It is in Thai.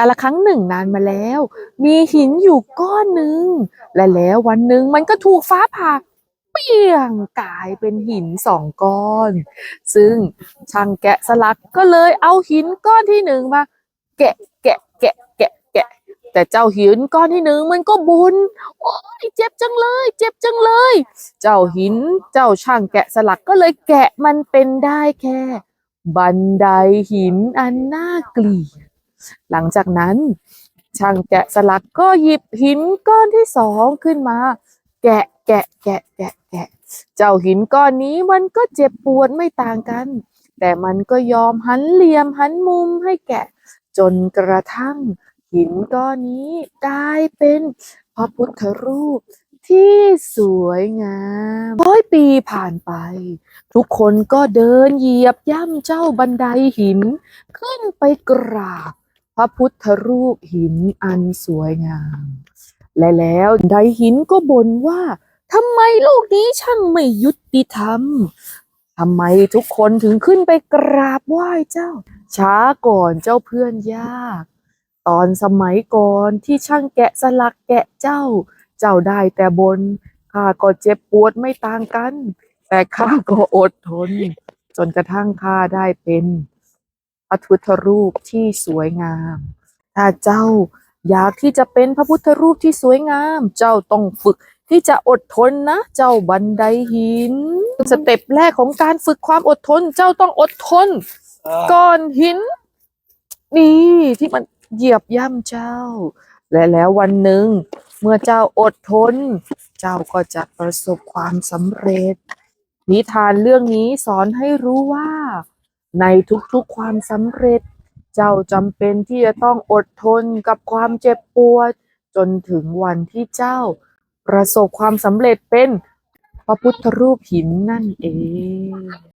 าลครั้งหนึ่งนานมาแล้ว มีหินอยู่ก้อนหนึ่งและแล้ววันหนึ่งมันก็ถูกฟ้าผ่าเปี้ยงกลายเป็นหินสองก้อน ซึ่งช่างแกะสลักก็เลยเอาหินก้อนที่หนึ่งมาแกะแกะแกะแกะแกะ แต่เจ้าหินก้อนที่หนึ่งมันก็บน่นโอ้ยเจ็บจังเลย เจ็บจังเลย เจ้าหินเจ้าช่างแกะสลักก็เลยแกะมันเป็นได้แค่ บันไดหินอันน่าเกลียด หลังจากนั้น ช่างแกะสลักก็หยิบหินก้อนที่สองขึ้นมา แกะแกะแกะแกะแกะ เจ้าหินก้อนนี้มันก็เจ็บปวดไม่ต่างกัน แต่มันก็ยอมหันเหลี่ยมหันมุมให้แกะ จนกระทั่ง หินก้อนนี้กลายเป็นพระพุทธรูปที่สวยงามร้อยปีผ่านไป ทุกคนก็เดินเหยียบย่ำเจ้าบันไดหิน ขึ้นไปกราบ พระพุทธรูปหินอันสวยงาม และแล้วไดหินก็บ่นว่าทำไมโลกนี้ช่างไม่ยุติธรรมทำไมทุกคนถึงขึ้นไปกราบไหว้เจ้า ช้าก่อนเจ้าเพื่อนยาก ตอนสมัยก่อนที่ช่างแกะสลักแกะเจ้า เจ้าได้แต่บนข้าก็เจ็บปวดไม่ต่างกัน แต่ข้าก็อดทน จนกระทั่งข้าได้เป็น พระพุทธรูปที่สวยงาม ถ้าเจ้าอยากที่จะเป็นพระพุทธรูปที่สวยงาม เจ้าต้องฝึกที่จะอดทนนะ เจ้าบันไดหิน สเต็ปแรกของการฝึกความอดทน เจ้าต้องอดทนก้อนหิน นี่ที่มันเหยียบย่ำเจ้า และแล้ววันหนึ่ง เมื่อเจ้าอดทน เจ้าก็จะประสบความสำเร็จ นิทานเรื่องนี้สอนให้รู้ว่า ในทุกๆความสำเร็จ เจ้าจำเป็นที่จะต้องอดทนกับความเจ็บปวด จนถึงวันที่เจ้า ประสบความสำเร็จเป็นพระพุทธรูปหินนั่นเอง